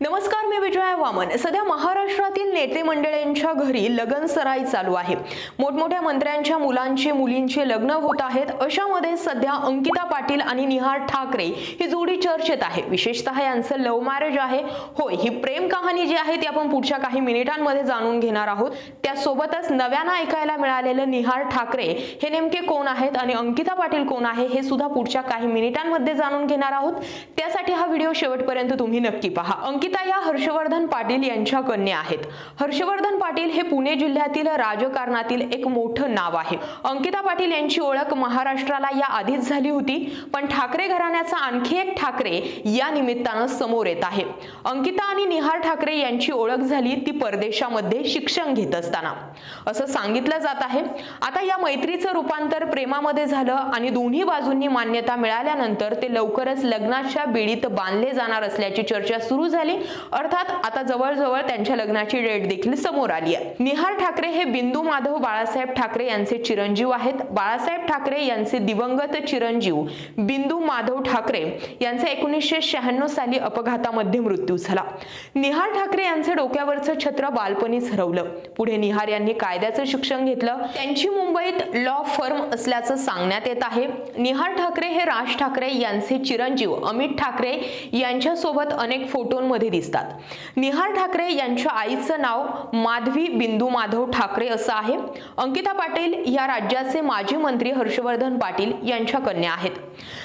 नमस्कार मी विजया वामन. सध्या महाराष्ट्रातील नेते मंडळींच्या घरी लग्न सराई चालू आहे. मोठमोठ्या मंत्र्यांच्या मुलांचे मुलींचे लग्न होत आहेत. अशामध्ये सध्या अंकिता पाटील आणि निहार ठाकरे ही जोडी चर्चेत आहे. विशेषतः यांचं लव्ह मॅरेज आहे. होय ही प्रेम कहाणी जी आहे ती आपण पुढच्या काही मिनिटांमध्ये जाणून घेणार आहोत. त्यासोबतच नव्यानं ऐकायला मिळालेलं निहार ठाकरे हे नेमके कोण आहेत आणि अंकिता पाटील कोण आहे हे सुद्धा पुढच्या काही मिनिटांमध्ये जाणून घेणार आहोत. त्यासाठी हा व्हिडिओ शेवटपर्यंत तुम्ही नक्की पहा. अंकिता या हर्षवर्धन पाटील यांच्या कन्या आहेत. हर्षवर्धन पाटील हे पुणे जिल्ह्यातील राजकारणातील एक मोठं नाव आहे. अंकिता पाटील यांची ओळख महाराष्ट्राला या आधीच झाली होती पण ठाकरे घराण्याचा आणखी एक ठाकरे या निमित्तानं समोर येत आहे. अंकिता आणि निहार ठाकरे यांची ओळख झाली ती परदेशामध्ये शिक्षण घेत असताना. असं सांगितलं जात आहे. आता या मैत्रीचं रूपांतर प्रेमामध्ये झालं आणि दोन्ही बाजूंनी मान्यता मिळाल्यानंतर ते लवकरच लग्नाच्या बेडीत बांधले जाणार असल्याची चर्चा सुरू झाली. अर्थात आता जवळजवळ त्यांच्या लग्नाची डेट देखील समोर आली आहे. निहार ठाकरे हे बिंदू माधव बाळासाहेब ठाकरे यांचे चिरंजीव आहेत. बाळासाहेब ठाकरे यांचे दिवंगत चिरंजीव बिंदू माधव ठाकरे यांचा एकोणीसशे शहाण्णव साली अपघातामध्ये मृत्यू झाला. निहार ठाकरे यांचे डोक्यावरचं छत्र बालपणीच हरवलं. पुढे निहार यांनी कायद्याचं शिक्षण घेतलं. त्यांची मुंबईत लॉ फर्म असल्याचं सांगण्यात येत आहे. निहार ठाकरे हे राज ठाकरे यांचे चिरंजीव अमित ठाकरे यांच्यासोबत अनेक फोटोंमध्ये दिसतात. निहार ठाकरे यांच्या आईचं नाव माधवी बिंदू माधव ठाकरे असं आहे. अंकिता पाटील या राज्याचे माजी मंत्री हर्षवर्धन पाटील यांच्या कन्या आहेत.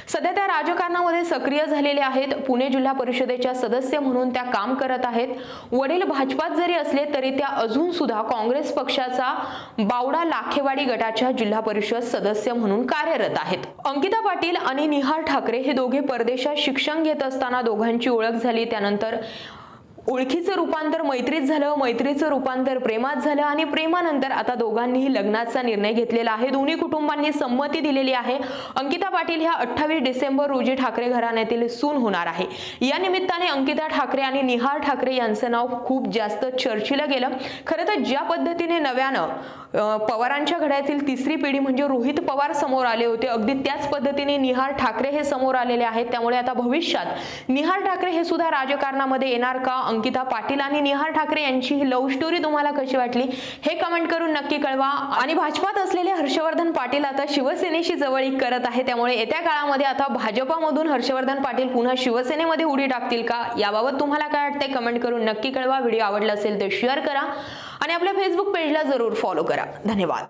सध्या त्या राजकारणामध्ये सक्रिय झालेल्या आहेत. पुणे जिल्हा परिषदेच्या सदस्य म्हणून त्या काम करत आहेत. वडील भाजपात जरी असले तरी त्या अजून सुद्धा काँग्रेस पक्षाचा बावडा लाखेवाडी गटाच्या जिल्हा परिषद सदस्य म्हणून कार्यरत आहेत. अंकिता पाटील आणि निहार ठाकरे हे दोघे परदेशात शिक्षण शिक्षण घेत असताना दोघांची ओळख झाली. त्यानंतर ओळखीचं रूपांतर मैत्रीत झालं. मैत्रीचं रूपांतर प्रेमात झालं आणि प्रेमानंतर आता दोघांनीही लग्नाचा निर्णय घेतलेला आहे. दोन्ही कुटुंबांनी संमती दिलेली आहे. अंकिता पाटील ह्या अठ्ठावीस डिसेंबर रोजी ठाकरे घराण्यातील सून होणार आहे. या निमित्ताने अंकिता ठाकरे आणि निहार ठाकरे यांचं नाव खूप जास्त चर्चेला गेलं. खरं तर ज्या पद्धतीने नव्यानं पवारांच्या घड्यातील तिसरी पिढी म्हणजे रोहित पवार समोर आले होते. अगदी त्याच पद्धतीने निहार ठाकरे हे समोर आलेले आहेत. त्यामुळे आता भविष्यात निहार ठाकरे हे सुद्धा राजकारणामध्ये येणार का? अंकिता पाटील आणि निहार ठाकरे यांची ही लव्ह स्टोरी तुम्हाला कशी वाटली? हे कमेंट करून नक्की कळवा. आणि भाजपात असलेले हर्षवर्धन पाटील आता शिवसेनेशी जवळीक करत आहे. त्यामुळे येत्या काळामध्ये आता भाजपामधून हर्षवर्धन पाटील पुन्हा शिवसेनेमध्ये उडी टाकतील का? याबाबत तुम्हाला काय वाटतंय? कमेंट करून नक्की कळवा. व्हिडिओ आवडला असेल तर शेअर करा. आणि आपल्या फेसबुक पेजला जरूर फॉलो करा. धन्यवाद.